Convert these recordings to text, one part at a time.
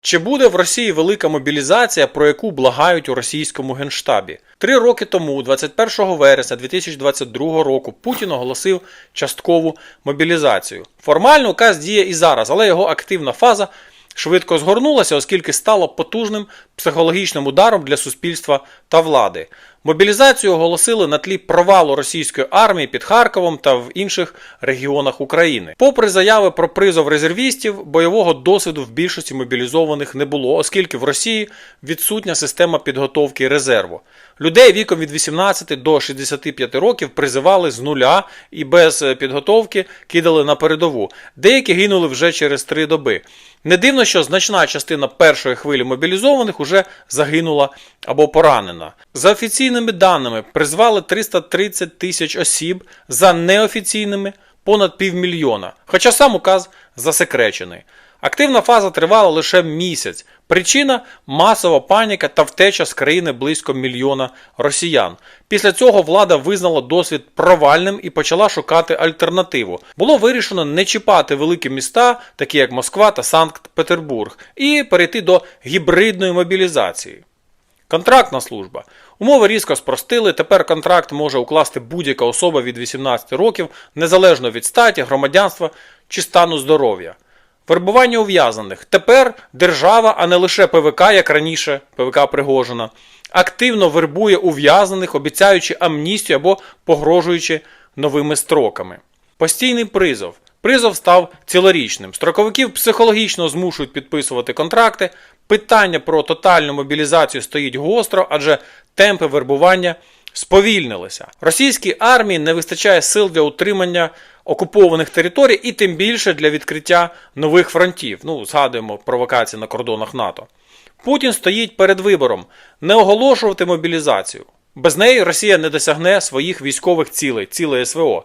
Чи буде в Росії велика мобілізація, про яку благають у російському генштабі? Три роки тому, 21 вересня 2022 року, Путін оголосив часткову мобілізацію. Формально указ діє і зараз, але його активна фаза швидко згорнулася, оскільки стало потужним психологічним ударом для суспільства та влади. Мобілізацію оголосили на тлі провалу російської армії під Харковом та в інших регіонах України. Попри заяви про призов резервістів, бойового досвіду в більшості мобілізованих не було, оскільки в Росії відсутня система підготовки резерву. Людей віком від 18 до 65 років призивали з нуля і без е, підготовки кидали на передову. Деякі гинули вже через три доби. Не дивно, що значна частина першої хвилі мобілізованих уже загинула або поранена. За офіційними даними призвали 330 тисяч осіб, за неофіційними понад півмільйона, хоча сам указ засекречений. Активна фаза тривала лише місяць. Причина масова паніка та втеча з країни близько мільйона росіян. Після цього влада визнала досвід провальним і почала шукати альтернативу. Було вирішено не чіпати великі міста, такі як Москва та Санкт-Петербург, і перейти до гібридної мобілізації. Контрактна служба. Умови різко спростили. Тепер контракт може укласти будь-яка особа від 18 років, незалежно від статі, громадянства чи стану здоров'я. Вербування ув'язаних. Тепер держава, а не лише ПВК, як раніше, ПВК Пригожина, активно вербує ув'язнених, обіцяючи амністію або погрожуючи новими строками. Постійний призов. Призов став цілорічним. Строковиків психологічно змушують підписувати контракти. Питання про тотальну мобілізацію стоїть гостро, адже темпи вербування сповільнилися. Російській армії не вистачає сил для утримання окупованих територій і тим більше для відкриття нових фронтів. Ну, згадуємо провокації на кордонах НАТО. Путін стоїть перед вибором не оголошувати мобілізацію. Без неї Росія не досягне своїх військових цілей, цілей СВО.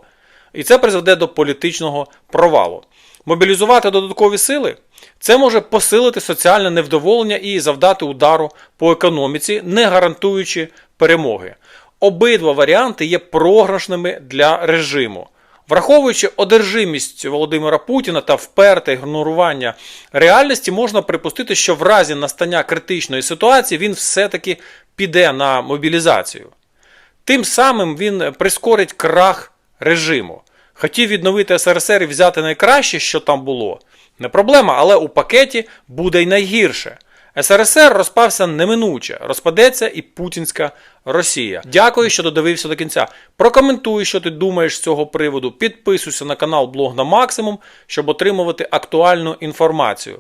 І це призведе до політичного провалу. Мобілізувати додаткові сили це може посилити соціальне невдоволення і завдати удару по економіці, не гарантуючи перемоги. Обидва варіанти є програшними для режиму. Враховуючи одержимість Володимира Путіна та вперте ігнорування реальності, можна припустити, що в разі настання критичної ситуації він все-таки піде на мобілізацію. Тим самим він прискорить крах режиму. Хотів відновити СРСР і взяти найкраще, що там було. Не проблема, але у пакеті буде й найгірше. СРСР розпався неминуче, розпадеться і путінська Росія. Дякую, що додивився до кінця. Прокоментуй, що ти думаєш з цього приводу. Підписуйся на канал Блог на Максимум, щоб отримувати актуальну інформацію.